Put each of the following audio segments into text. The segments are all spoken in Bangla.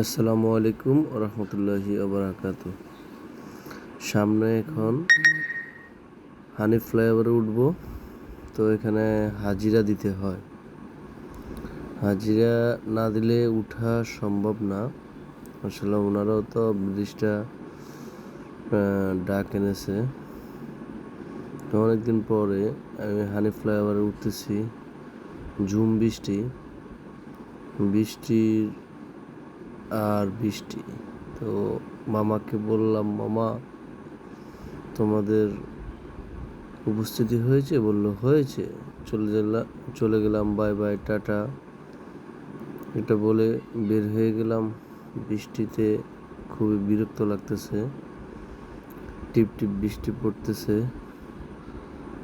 আসসালামু আলাইকুম রহমতুল্লাহি আবরাকাত সামনে এখন হানি ফ্লাইওভারে উঠব, তো এখানে হাজিরা দিতে হয়। হাজিরা না দিলে উঠা সম্ভব না। আসলে ওনারাও তো ব্রিজটা ডাক এনেছে। তো অনেকদিন পরে আমি হানি ফ্লাইওভারে উঠতেছি। ঝুম বৃষ্টি। বৃষ্টির আর বৃষ্টি। তো মামাকে বললাম, মামা, তোমাদের উপস্থিতি হয়েছে? বলল, হয়েছে। চলে গেলাম চলে গেলাম বাই বাই টাটা। এটা বলে বের হয়ে গেলাম। বৃষ্টিতে খুবই বিরক্ত লাগতেছে। টিপ টিপ বৃষ্টি পড়তেছে।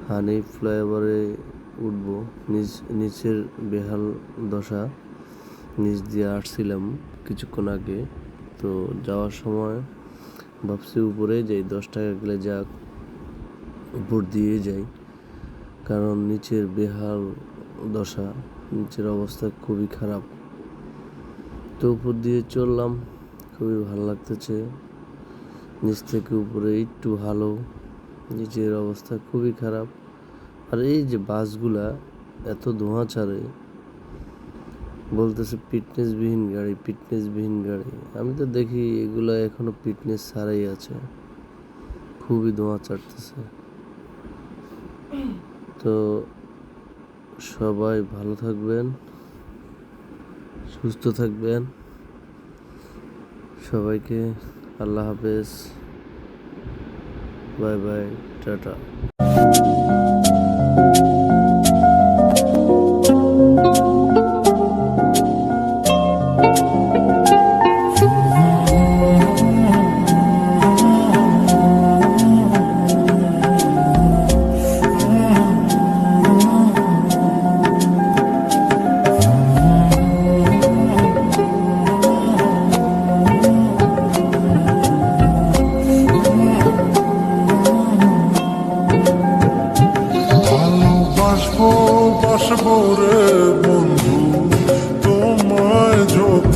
হানি ফ্লাইওভারে উঠবো নিচ নিচের বেহাল দশা। নিচ দিয়ে আসছিলাম কিছুক্ষণ আগে। তো যাওয়ার সময় ভাবছি উপরে যাই, দশ টাকা গেলে যাক উপর দিয়ে যাই। কারণ নিচের বেহাল দশা, নিচের অবস্থা খুবই খারাপ। তো উপর দিয়ে চললাম, খুবই ভালো লাগতেছে। নিচ থেকে উপরে একটু ভালো, নিচের অবস্থা খুবই খারাপ। আর এই যে বাসগুলা এত ধোঁয়া ছাড়ে বলতেছে ফিটনেসবিহীন গাড়ি ফিটনেসবিহীন গাড়ি। আমি তো দেখি এগুলো এখনও ফিটনেস ছাড়াই আছে। খুবই ধোঁয়া চাটতেছে তো সবাই ভালো থাকবেন, সুস্থ থাকবেন। সবাইকে আল্লাহ হাফেজ। Bye bye, tata. ভালোবাসব রে বন্ধু, তোমায় যত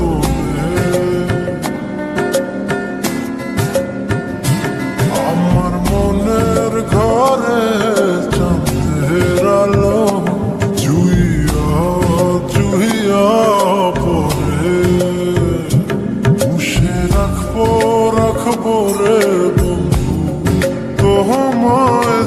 আমার মনের ঘরে চাঁদের আলো জুইয়া জুইয়া পরে পুষে রাখব রে বন্ধু, তোমায়